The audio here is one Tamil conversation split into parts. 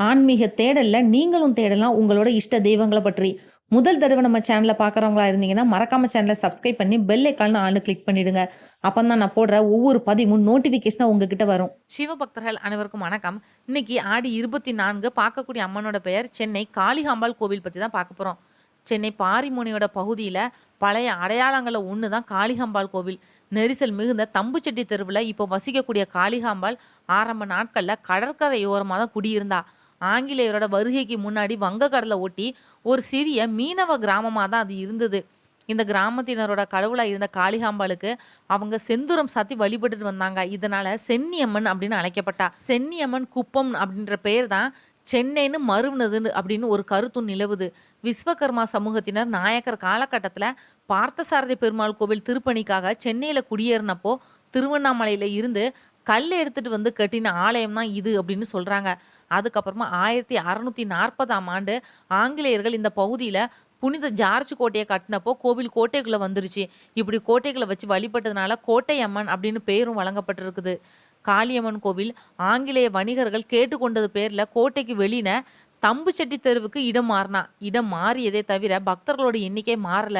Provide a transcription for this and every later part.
ஆன்மீக தேடல்ல நீங்களும் தேடலாம் உங்களோட இஷ்ட தெய்வங்களை பற்றி. முதல் தடவை நம்ம சேனலில் பார்க்குறவங்களா இருந்தீங்கன்னா, மறக்காம சேனலை சப்ஸ்கிரைப் பண்ணி பெல் ஐகான் ஆல்னு கிளிக் பண்ணிடுங்க. அப்பதான் நான் போடுற ஒவ்வொரு பதிவும் நோட்டிஃபிகேஷனாக உங்ககிட்ட வரும். சிவபக்தர்கள் அனைவருக்கும் வணக்கம். இன்னைக்கு ஆடி 24 பார்க்கக்கூடிய அம்மனோட பெயர் சென்னை காளிகாம்பாள் கோவில் பற்றி தான் பார்க்க போகிறோம் சென்னை பாரிமுனையோட பகுதியில் பழைய அடையாளங்களை ஒன்று தான் காளிகாம்பாள் கோவில். நெரிசல் மிகுந்த தம்புச்செட்டி தெருவில் இப்போ வசிக்கக்கூடிய காளிகாம்பாள் ஆரம்ப நாட்களில் கடற்கரையோரமாக தான் குடியிருந்தா. ஆங்கிலேயரோட வருகைக்கு முன்னாடி வங்கக்கடலை ஒட்டி ஒரு சிறிய மீனவ கிராமமாக தான் அது இருந்தது. இந்த கிராமத்தினரோட கடவுளாக இருந்த காளிகாம்பாளுக்கு அவங்க செந்தூரம் சாத்தி வழிபட்டுட்டு வந்தாங்க. இதனால சென்னியம்மன் அப்படின்னு அழைக்கப்பட்டா. சென்னியம்மன் குப்பம் அப்படின்ற பெயர் தான் சென்னைன்னு மருவுனது அப்படின்னு ஒரு கருத்தும் நிலவுது. விஸ்வகர்மா சமூகத்தினர் நாயக்கர் காலகட்டத்தில் பார்த்தசாரதி பெருமாள் கோவில் திருப்பணிக்காக சென்னையில் குடியேறினப்போ திருவண்ணாமலையில் இருந்து கல் எடுத்துட்டு வந்து கட்டின ஆலயம் தான் இது அப்படின்னு சொல்றாங்க. அதுக்கப்புறமா 1640ஆம் ஆண்டு ஆங்கிலேயர்கள் இந்த பகுதியில புனித ஜார்ஜ் கோட்டையை கட்டினப்போ கோவில் கோட்டைக்குள்ள வந்துருச்சு. இப்படி கோட்டைகளை வச்சு வழிபட்டதுனால கோட்டை அம்மன் அப்படின்னு பெயரும் வழங்கப்பட்டிருக்குது. காளியம்மன் கோவில் ஆங்கிலேய வணிகர்கள் கேட்டுக்கொண்டது பேர்ல கோட்டைக்கு வெளியின தம்புச்செட்டி தெருவுக்கு இடம் மாறினா. இடம் மாறியதே தவிர பக்தர்களோட எண்ணிக்கை மாறல.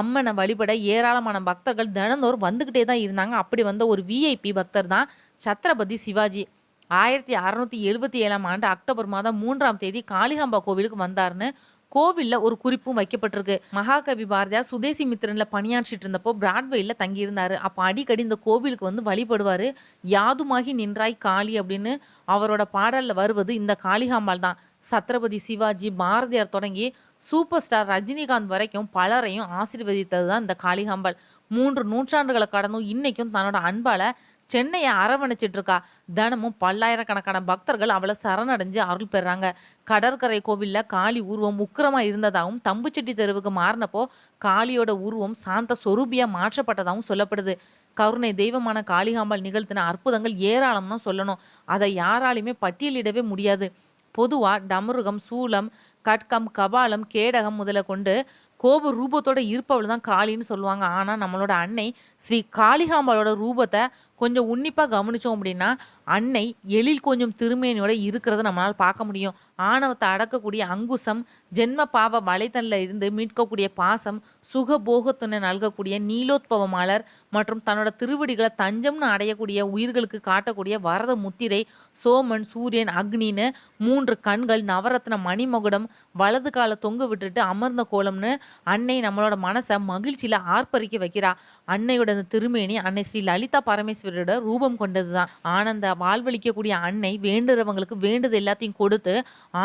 அம்மனை வழிபட ஏராளமான பக்தர்கள் தினந்தோறும் வந்துகிட்டே தான் இருந்தாங்க. அப்படி வந்த ஒரு விஐபி பக்தர் தான் சத்ரபதி சிவாஜி. 1677ஆம் ஆண்டு அக்டோபர் மாதம் மூன்றாம் தேதி காளிகாம்பா கோவிலுக்கு வந்தாருன்னு கோவிலில் ஒரு குறிப்பும் வைக்கப்பட்டிருக்கு. மகாகவி பாரதியார் சுதேசி மித்திரனில் பணியாற்றிட்டு இருந்தப்போ பிராட்வேயில் தங்கியிருந்தாரு. அப்போ அடிக்கடி இந்த கோவிலுக்கு வந்து வழிபடுவார் யாதுமாகி நின்றாய் காளி அப்படின்னு அவரோட பாடலில் வருவது இந்த காளிகாம்பாள் தான். சத்ரபதி சிவாஜி, பாரதியார் தொடங்கி சூப்பர் ஸ்டார் ரஜினிகாந்த் வரைக்கும் பலரையும் ஆசீர்வதித்தது தான் இந்த காளிகாம்பாள். மூன்று நூற்றாண்டுகளை கடந்தும் இன்னைக்கும் தன்னோட அன்பால் சென்னையை அரவணைச்சிட்டு இருக்கா. தினமும் பல்லாயிரக்கணக்கான பக்தர்கள் அவளை சரணடைஞ்சு அருள் பெறுறாங்க. கடற்கரை கோவிலில் காளி உருவம் உக்கிரமா இருந்ததாகவும் தம்புச்செட்டி தெருவுக்கு மாறினப்போ காளியோட உருவம் சாந்த சொரூபியா மாற்றப்பட்டதாகவும் சொல்லப்படுது. கருணை தெய்வமான காளிகாம்பாள் நிகழ்த்தின அற்புதங்கள் ஏராளம் தான் சொல்லணும். அதை யாராலையுமே பட்டியலிடவே முடியாது. பொதுவாக டமருகம், சூலம், கட்கம், கபாலம், கேடகம் முதற்கொண்டு கோப ரூபத்தோட இருப்பவள் தான் காளின்னு சொல்லுவாங்க. ஆனால் நம்மளோட அன்னை ஸ்ரீ காளிகாம்பாளோட ரூபத்தை கொஞ்சம் உன்னிப்பாக கவனிச்சோம் அப்படின்னா, அன்னை எழில் கொஞ்சம் திருமேனியோட இருக்கிறத நம்மளால் பார்க்க முடியும். ஆணவத்தை அடக்கக்கூடிய அங்குசம், ஜென்ம பாவ வலைதல்ல இருந்து மீட்கக்கூடிய பாசம், சுக போகத்துணை நல்கக்கூடிய நீலோத்பவ மலர் மற்றும் தன்னோட திருவடிகளை தஞ்சம்னு அடையக்கூடிய உயிர்களுக்கு காட்டக்கூடிய வரத முத்திரை, சோமன், சூரியன், அக்னின்னு மூன்று கண்கள், நவரத்ன மணிமகுடம், வலது காலை தொங்க விட்டுட்டு அமர்ந்த கோலம்னு அன்னை நம்மளோட மனசை மகிழ்ச்சியில் ஆர்ப்பரிக்க வைக்கிறா. அன்னையோட அந்த திருமேனி அன்னை ஸ்ரீ லலிதா பரமேஸ்வரியோட ரூபம் கொண்டது தான். ஆனந்த வாழ்வளிக்கக்கூடிய அன்னை வேண்டுறவங்களுக்கு வேண்டுத எல்லாத்தையும் கொடுத்து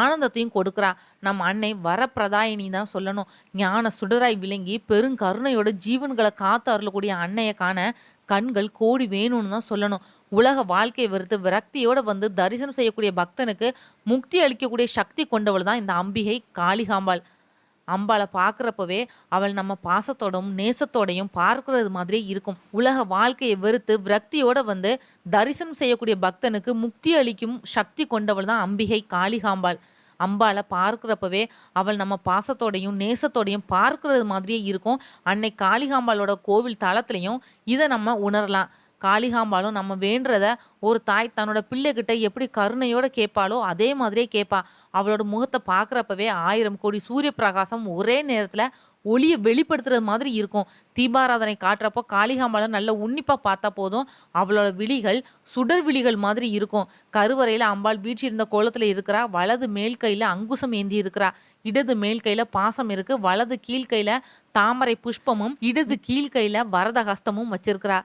ஆனந்தத்தையும் கொடுக்குறா நம் அன்னை வரப்பிரதாயினி தான் சொல்லணும். ஞான சுடராய் விளங்கி பெருங்கருணையோட ஜீவன்களை காத்து அருளக்கூடிய அன்னையை காண கண்கள் கோடி வேணும்னு தான் சொல்லணும். உலக வாழ்க்கை வெறுத்து விரக்தியோடு வந்து தரிசனம் செய்யக்கூடிய பக்தனுக்கு முக்தி அளிக்கக்கூடிய சக்தி கொண்டவள் தான் இந்த அம்பிகை காளிகாம்பாள். அம்பாளை பார்க்குறப்பவே அவள் நம்ம பாசத்தோடும், நேசத்தோடையும் பார்க்கறது மாதிரியே இருக்கும். உலக வாழ்க்கையை வெறுத்து விரக்தியோட வந்து தரிசனம் செய்யக்கூடிய பக்தனுக்கு முக்தி அளிக்கும் சக்தி கொண்டவள் தான் அம்பிகை காளிகாம்பாள். அம்பாளை பார்க்குறப்பவே அவள் நம்ம பாசத்தோடையும், நேசத்தோடையும் பார்க்கறது மாதிரியே இருக்கும். அன்னை காளிகாம்பாளோட கோவில் தளத்துலையும் இதை நம்ம உணரலாம். காளிகாம்பாளும் நம்ம வேண்டுறத ஒரு தாய் தன்னோட பிள்ளைகிட்ட எப்படி கருணையோட கேட்பாளோ, அதே மாதிரியே கேட்பா. அவளோட முகத்தை பார்க்குறப்பவே ஆயிரம் கோடி சூரிய பிரகாசம் ஒரே நேரத்தில் ஒளியை வெளிப்படுத்துறது மாதிரி இருக்கும். தீபாராதனை காட்டுறப்போ காளிகாம்பாள நல்லா உன்னிப்பாக பார்த்தா போதும், அவளோட விழிகள் சுடர் விழிகள் மாதிரி இருக்கும். கருவறையில் அம்பாள் வீற்றிருந்த கோலத்தில் இருக்கிறா. வலது மேல் கையில் அங்குசம் ஏந்தி இருக்கிறா. இடது மேல் கையில் பாசம் இருக்கு. வலது கீழ் தாமரை புஷ்பமும், இடது கீழ் கையில வரத ஹஸ்தமும் வச்சிருக்கிறா.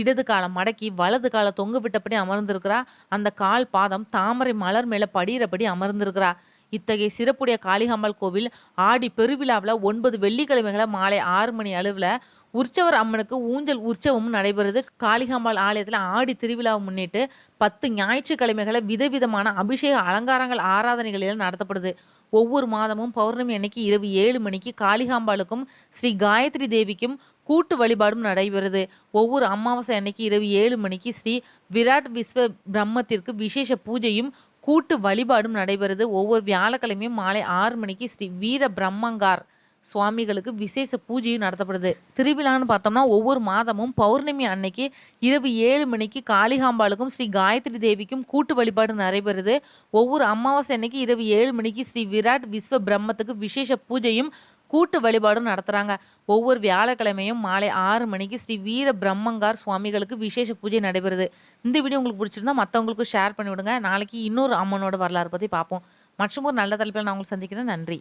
இடது கால மடக்கி வலது கால தொங்க விட்டபடி அமர்ந்திருக்கிறா. அந்த கால் பாதம் தாமரை மலர் மேல படியிறபடி அமர்ந்திருக்கிறா. இத்தகைய சிறப்புடைய காளிகாம்பாள் கோவில் ஆடி பெருவிழாவில் ஒன்பது வெள்ளிக்கிழமைகளை மாலை ஆறு மணி அளவில் உற்சவர் அம்மனுக்கு ஊஞ்சல் உற்சவமும் நடைபெறுது. காளிகாம்பாள் ஆலயத்தில் ஆடி திருவிழாவை முன்னிட்டு பத்து ஞாயிற்றுக்கிழமைகளை விதவிதமான அபிஷேக அலங்காரங்கள், ஆராதனைகளில் நடத்தப்படுது. ஒவ்வொரு மாதமும் பௌர்ணமி அன்னைக்கு இரவு ஏழு மணிக்கு காளிகாம்பாளுக்கும், ஸ்ரீ காயத்ரி தேவிக்கும் கூட்டு வழிபாடும் நடைபெறுது. ஒவ்வொரு அமாவாசை அன்னைக்கு இரவு ஏழு மணிக்கு ஸ்ரீ விராட் விஸ்வ பிரம்மத்திற்கு விசேஷ பூஜையும், கூட்டு வழிபாடும் நடைபெறுது. ஒவ்வொரு வியாழக்கிழமையும் மாலை ஆறு மணிக்கு ஸ்ரீ வீர பிரம்மங்கார் சுவாமிகளுக்கு விசேஷ பூஜையும் நடத்தப்படுது திருவிழான்னு பார்த்தோம்னா ஒவ்வொரு மாதமும் பௌர்ணமி அன்னைக்கு இரவு ஏழு மணிக்கு காளிகாம்பாளுக்கும் ஸ்ரீ காயத்ரி தேவிக்கும் கூட்டு வழிபாடு நடைபெறுது ஒவ்வொரு அமாவாசை அன்னைக்கு இரவு ஏழு மணிக்கு ஸ்ரீ விராட் விஸ்வ பிரம்மத்துக்கு விசேஷ பூஜையும் கூட்டு வழிபாடும் நடத்துகிறாங்க ஒவ்வொரு வியாழக்கிழமையும் மாலை ஆறு மணிக்கு ஸ்ரீ வீர பிரம்மங்கார் சுவாமிகளுக்கு விசேஷ பூஜை நடைபெறுது. இந்த வீடியோ உங்களுக்கு பிடிச்சிருந்தா மற்றவங்களுக்கும் ஷேர் பண்ணிவிடுங்க. நாளைக்கு இன்னொரு அம்மனோட வரலாறு பற்றி பார்ப்போம். மற்றும் ஒரு நல்ல தலைப்பில் நான் உங்களுக்கு சந்திக்கிறேன். நன்றி.